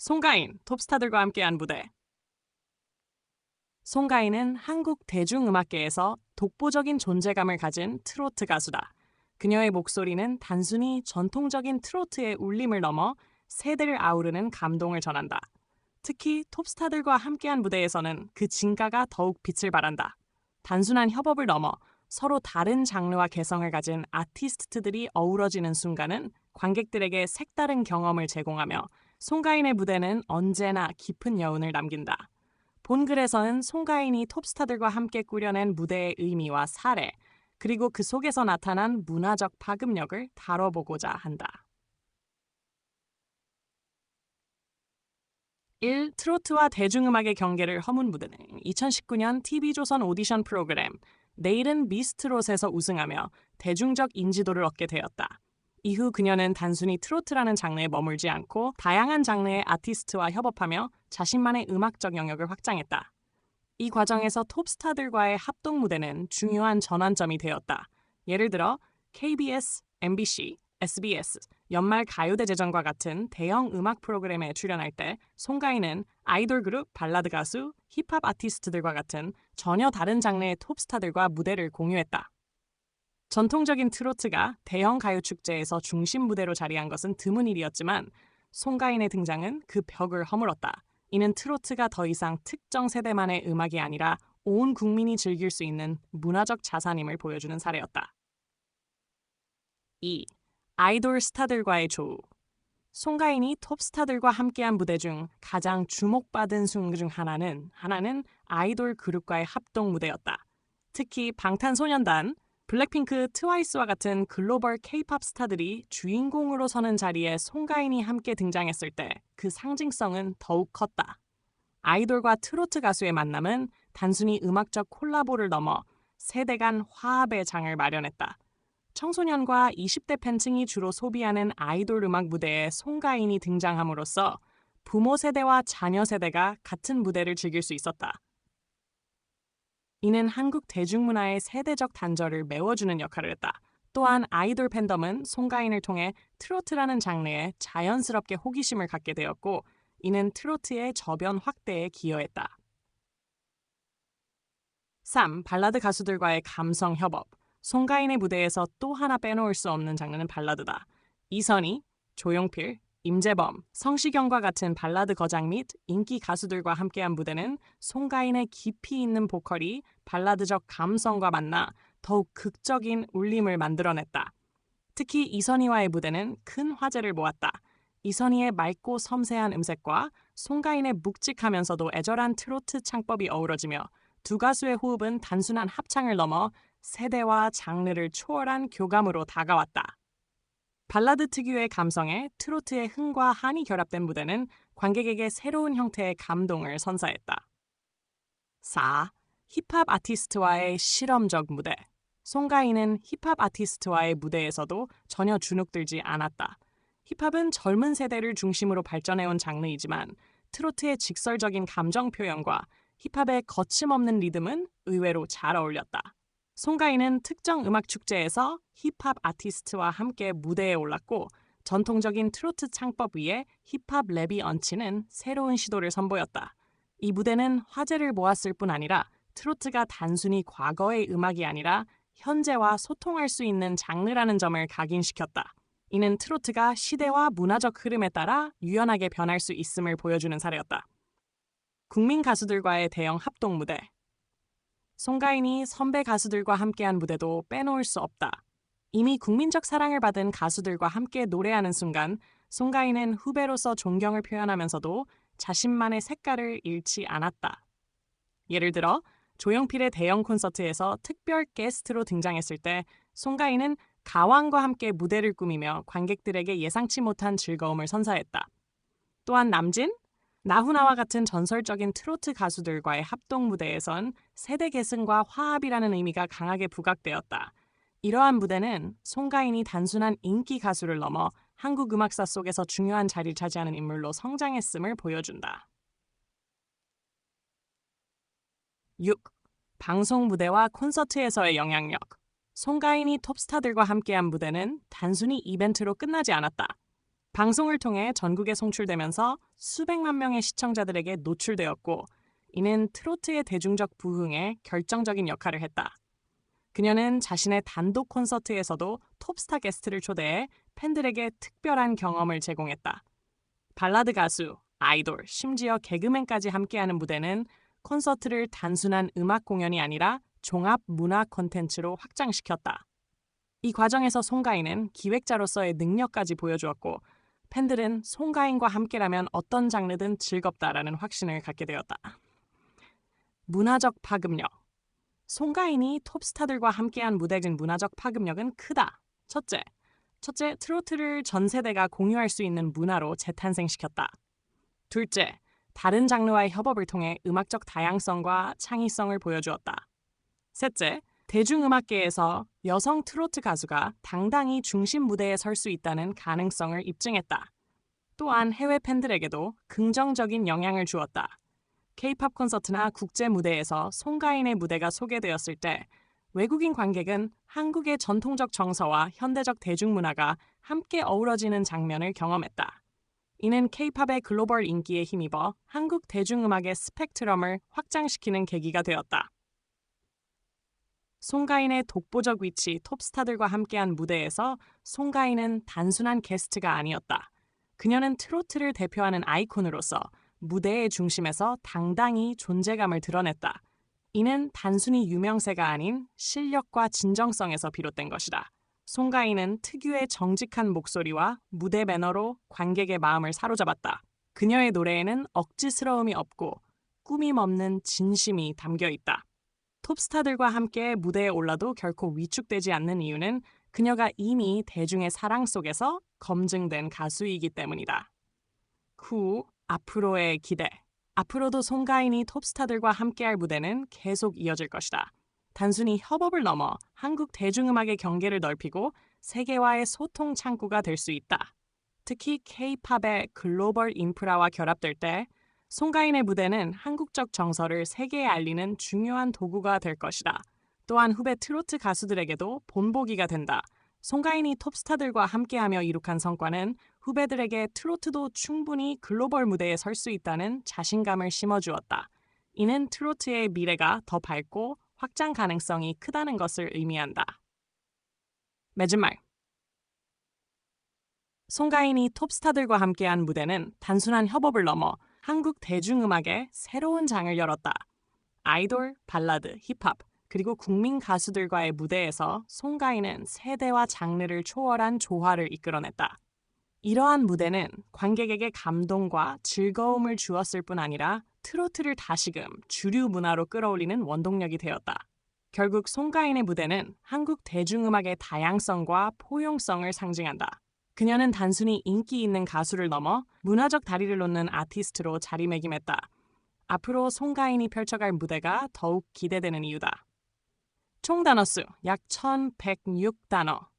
송가인, 톱스타들과 함께한 무대. 송가인은 한국 대중음악계에서 독보적인 존재감을 가진 트로트 가수다. 그녀의 목소리는 단순히 전통적인 트로트의 울림을 넘어 세대를 아우르는 감동을 전한다. 특히 톱스타들과 함께한 무대에서는 그 진가가 더욱 빛을 발한다. 단순한 협업을 넘어 서로 다른 장르와 개성을 가진 아티스트들이 어우러지는 순간은 관객들에게 색다른 경험을 제공하며 송가인의 무대는 언제나 깊은 여운을 남긴다. 본 글에서는 송가인이 톱스타들과 함께 꾸려낸 무대의 의미와 사례, 그리고 그 속에서 나타난 문화적 파급력을 다뤄보고자 한다. 1. 트로트와 대중음악의 경계를 허문 무대는 2019년 TV조선 오디션 프로그램 내일은 미스트롯에서 우승하며 대중적 인지도를 얻게 되었다. 이후 그녀는 단순히 트로트라는 장르에 머물지 않고 다양한 장르의 아티스트와 협업하며 자신만의 음악적 영역을 확장했다. 이 과정에서 톱스타들과의 합동 무대는 중요한 전환점이 되었다. 예를 들어 KBS, MBC, SBS, 연말 가요대제전과 같은 대형 음악 프로그램에 출연할 때 송가인은 아이돌 그룹, 발라드 가수, 힙합 아티스트들과 같은 전혀 다른 장르의 톱스타들과 무대를 공유했다. 전통적인 트로트가 대형 가요 축제에서 중심 무대로 자리한 것은 드문 일이었지만 송가인의 등장은 그 벽을 허물었다. 이는 트로트가 더 이상 특정 세대만의 음악이 아니라 온 국민이 즐길 수 있는 문화적 자산임을 보여주는 사례였다. 2. 아이돌 스타들과의 조우 송가인이 톱스타들과 함께한 무대 중 가장 주목받은 순 중 하나는 하나는 아이돌 그룹과의 합동 무대였다. 특히 방탄소년단, 블랙핑크, 트와이스와 같은 글로벌 케이팝 스타들이 주인공으로 서는 자리에 송가인이 함께 등장했을 때 그 상징성은 더욱 컸다. 아이돌과 트로트 가수의 만남은 단순히 음악적 콜라보를 넘어 세대 간 화합의 장을 마련했다. 청소년과 20대 팬층이 주로 소비하는 아이돌 음악 무대에 송가인이 등장함으로써 부모 세대와 자녀 세대가 같은 무대를 즐길 수 있었다. 이는 한국 대중문화의 세대적 단절을 메워주는 역할을 했다. 또한 아이돌 팬덤은 송가인을 통해 트로트라는 장르에 자연스럽게 호기심을 갖게 되었고 이는 트로트의 저변 확대에 기여했다. 3. 발라드 가수들과의 감성 협업. 송가인의 무대에서 또 하나 빼놓을 수 없는 장르는 발라드다. 이선희, 조용필, 임재범, 성시경과 같은 발라드 거장 및 인기 가수들과 함께한 무대는 송가인의 깊이 있는 보컬이 발라드적 감성과 만나 더욱 극적인 울림을 만들어냈다. 특히 이선희와의 무대는 큰 화제를 모았다. 이선희의 맑고 섬세한 음색과 송가인의 묵직하면서도 애절한 트로트 창법이 어우러지며 두 가수의 호흡은 단순한 합창을 넘어 세대와 장르를 초월한 교감으로 다가왔다. 발라드 특유의 감성에 트로트의 흥과 한이 결합된 무대는 관객에게 새로운 형태의 감동을 선사했다. 4. 힙합 아티스트와의 실험적 무대. 송가인은 힙합 아티스트와의 무대에서도 전혀 주눅들지 않았다. 힙합은 젊은 세대를 중심으로 발전해온 장르이지만 트로트의 직설적인 감정 표현과 힙합의 거침없는 리듬은 의외로 잘 어울렸다. 송가인은 특정 음악 축제에서 힙합 아티스트와 함께 무대에 올랐고 전통적인 트로트 창법 위에 힙합 랩이 얹히는 새로운 시도를 선보였다. 이 무대는 화제를 모았을 뿐 아니라 트로트가 단순히 과거의 음악이 아니라 현재와 소통할 수 있는 장르라는 점을 각인시켰다. 이는 트로트가 시대와 문화적 흐름에 따라 유연하게 변할 수 있음을 보여주는 사례였다. 국민 가수들과의 대형 합동 무대 송가인이 선배 가수들과 함께한 무대도 빼놓을 수 없다. 이미 국민적 사랑을 받은 가수들과 함께 노래하는 순간 송가인은 후배로서 존경을 표현하면서도 자신만의 색깔을 잃지 않았다. 예를 들어 조용필의 대형 콘서트에서 특별 게스트로 등장했을 때 송가인은 가왕과 함께 무대를 꾸미며 관객들에게 예상치 못한 즐거움을 선사했다. 또한 남진, 나훈아와 같은 전설적인 트로트 가수들과의 합동 무대에선 세대 계승과 화합이라는 의미가 강하게 부각되었다. 이러한 무대는 송가인이 단순한 인기 가수를 넘어 한국 음악사 속에서 중요한 자리를 차지하는 인물로 성장했음을 보여준다. 6. 방송 무대와 콘서트에서의 영향력. 송가인이 톱스타들과 함께한 무대는 단순히 이벤트로 끝나지 않았다. 방송을 통해 전국에 송출되면서 수백만 명의 시청자들에게 노출되었고 이는 트로트의 대중적 부흥에 결정적인 역할을 했다. 그녀는 자신의 단독 콘서트에서도 톱스타 게스트를 초대해 팬들에게 특별한 경험을 제공했다. 발라드 가수, 아이돌, 심지어 개그맨까지 함께하는 무대는 콘서트를 단순한 음악 공연이 아니라 종합 문화 콘텐츠로 확장시켰다. 이 과정에서 송가인은 기획자로서의 능력까지 보여주었고 팬들은 송가인과 함께라면 어떤 장르든 즐겁다라는 확신을 갖게 되었다. 문화적 파급력 송가인이 톱스타들과 함께한 무대진 문화적 파급력은 크다. 첫째, 첫째 트로트를 전 세대가 공유할 수 있는 문화로 재탄생시켰다. 둘째, 다른 장르와의 협업을 통해 음악적 다양성과 창의성을 보여주었다. 셋째, 대중음악계에서 여성 트로트 가수가 당당히 중심 무대에 설 수 있다는 가능성을 입증했다. 또한 해외 팬들에게도 긍정적인 영향을 주었다. K-팝 콘서트나 국제 무대에서 송가인의 무대가 소개되었을 때 외국인 관객은 한국의 전통적 정서와 현대적 대중문화가 함께 어우러지는 장면을 경험했다. 이는 K-팝의 글로벌 인기에 힘입어 한국 대중음악의 스펙트럼을 확장시키는 계기가 되었다. 송가인의 독보적 위치 톱스타들과 함께한 무대에서 송가인은 단순한 게스트가 아니었다. 그녀는 트로트를 대표하는 아이콘으로서 무대의 중심에서 당당히 존재감을 드러냈다. 이는 단순히 유명세가 아닌 실력과 진정성에서 비롯된 것이다. 송가인은 특유의 정직한 목소리와 무대 매너로 관객의 마음을 사로잡았다. 그녀의 노래에는 억지스러움이 없고 꾸밈 없는 진심이 담겨 있다. 톱스타들과 함께 무대에 올라도 결코 위축되지 않는 이유는 그녀가 이미 대중의 사랑 속에서 검증된 가수이기 때문이다. 후 앞으로의 기대. 앞으로도 송가인이 톱스타들과 함께할 무대는 계속 이어질 것이다. 단순히 협업을 넘어 한국 대중음악의 경계를 넓히고 세계와의 소통 창구가 될 수 있다. 특히 K-팝의 글로벌 인프라와 결합될 때 송가인의 무대는 한국적 정서를 세계에 알리는 중요한 도구가 될 것이다. 또한 후배 트로트 가수들에게도 본보기가 된다. 송가인이 톱스타들과 함께하며 이룩한 성과는 후배들에게 트로트도 충분히 글로벌 무대에 설 수 있다는 자신감을 심어주었다. 이는 트로트의 미래가 더 밝고 확장 가능성이 크다는 것을 의미한다. 맺은 말 송가인이 톱스타들과 함께한 무대는 단순한 협업을 넘어 한국 대중음악의 새로운 장을 열었다. 아이돌, 발라드, 힙합, 그리고 국민 가수들과의 무대에서 송가인은 세대와 장르를 초월한 조화를 이끌어냈다. 이러한 무대는 관객에게 감동과 즐거움을 주었을 뿐 아니라 트로트를 다시금 주류 문화로 끌어올리는 원동력이 되었다. 결국 송가인의 무대는 한국 대중음악의 다양성과 포용성을 상징한다. 그녀는 단순히 인기 있는 가수를 넘어 문화적 다리를 놓는 아티스트로 자리매김했다. 앞으로 송가인이 펼쳐갈 무대가 더욱 기대되는 이유다. 총 단어 수 약 1106단어.